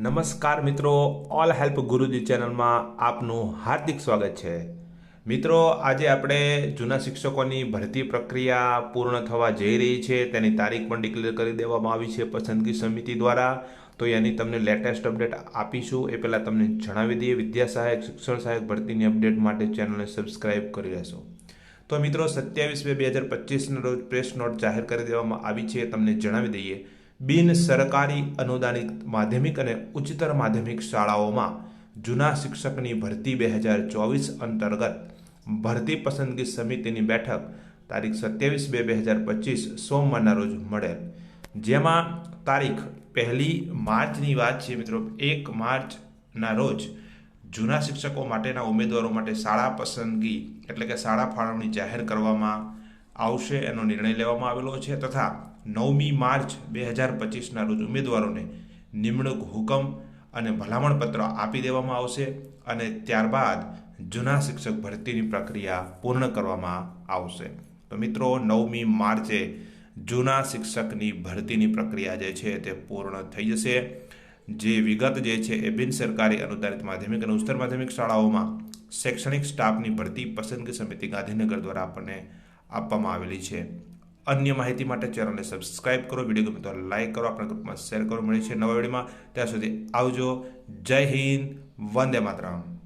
નમસ્કાર મિત્રો all help ગુરુજી ચેનલમાં આપનું હાર્દિક સ્વાગત છે. મિત્રો, આજે આપણે જૂના શિક્ષકોની ભરતી પ્રક્રિયા પૂર્ણ થવા જઈ રહી છે. તેની તારીખ પણ ડિક્લેર કરી દેવામાં આવી છે પસંદગી સમિતિ દ્વારા. તો એની તમને લેટેસ્ટ અપડેટ આપીશું. એ પહેલાં તમને જણાવી દઈએ વિદ્યા સહાયક શિક્ષણ સહાયક ભરતીની અપડેટ માટે ચેનલને સબસ્ક્રાઇબ કરી લેશો. તો મિત્રો, સત્યાવીસ બે બે હજાર પચીસના રોજ પ્રેસ નોટ જાહેર કરી દેવામાં આવી છે. તમને જણાવી દઈએ બિન સરકારી અનુદાનિત માધ્યમિક અને ઉચ્ચતર માધ્યમિક શાળાઓમાં જૂના શિક્ષકની ભરતી બે હજાર ચોવીસ અંતર્ગત ભરતી પસંદગી સમિતિની બેઠક તારીખ સત્યાવીસ બે બે હજાર પચીસ સોમવારના રોજ મળેલ. જેમાં તારીખ પહેલી માર્ચની વાત છે મિત્રો, એક માર્ચના રોજ જૂના શિક્ષકો માટેના ઉમેદવારો માટે શાળા પસંદગી એટલે કે શાળા ફાળવણી જાહેર કરવામાં આવશે એનો નિર્ણય લેવામાં આવેલો છે તથા નવમી માર્ચ બે હજાર પચીસના રોજ ઉમેદવારોને નિમણૂક હુકમ અને ભલામણપત્ર આપી દેવામાં આવશે અને ત્યારબાદ જૂના શિક્ષક ભરતીની પ્રક્રિયા પૂર્ણ કરવામાં આવશે. તો મિત્રો, નવમી માર્ચે જૂના શિક્ષકની ભરતીની પ્રક્રિયા જે છે તે પૂર્ણ થઈ જશે. જે વિગત જે છે એ બિન સરકારી અનુદાનિત માધ્યમિક અને ઉચ્ચતર માધ્યમિક શાળાઓમાં શૈક્ષણિક સ્ટાફની ભરતી પસંદગી સમિતિ ગાંધીનગર દ્વારા આપણને આપવામાં આવેલી છે. અન્ય માહિતી માટે ચેનલને સબસ્ક્રાઇબ કરો, વીડિયો ગમે તો લાઇક કરો, આપણા ગ્રુપમાં શેર કરો મળે છે નવા વિડીયોમાં. ત્યાં સુધી આવજો. જય હિન્દ. વંદે માતરમ.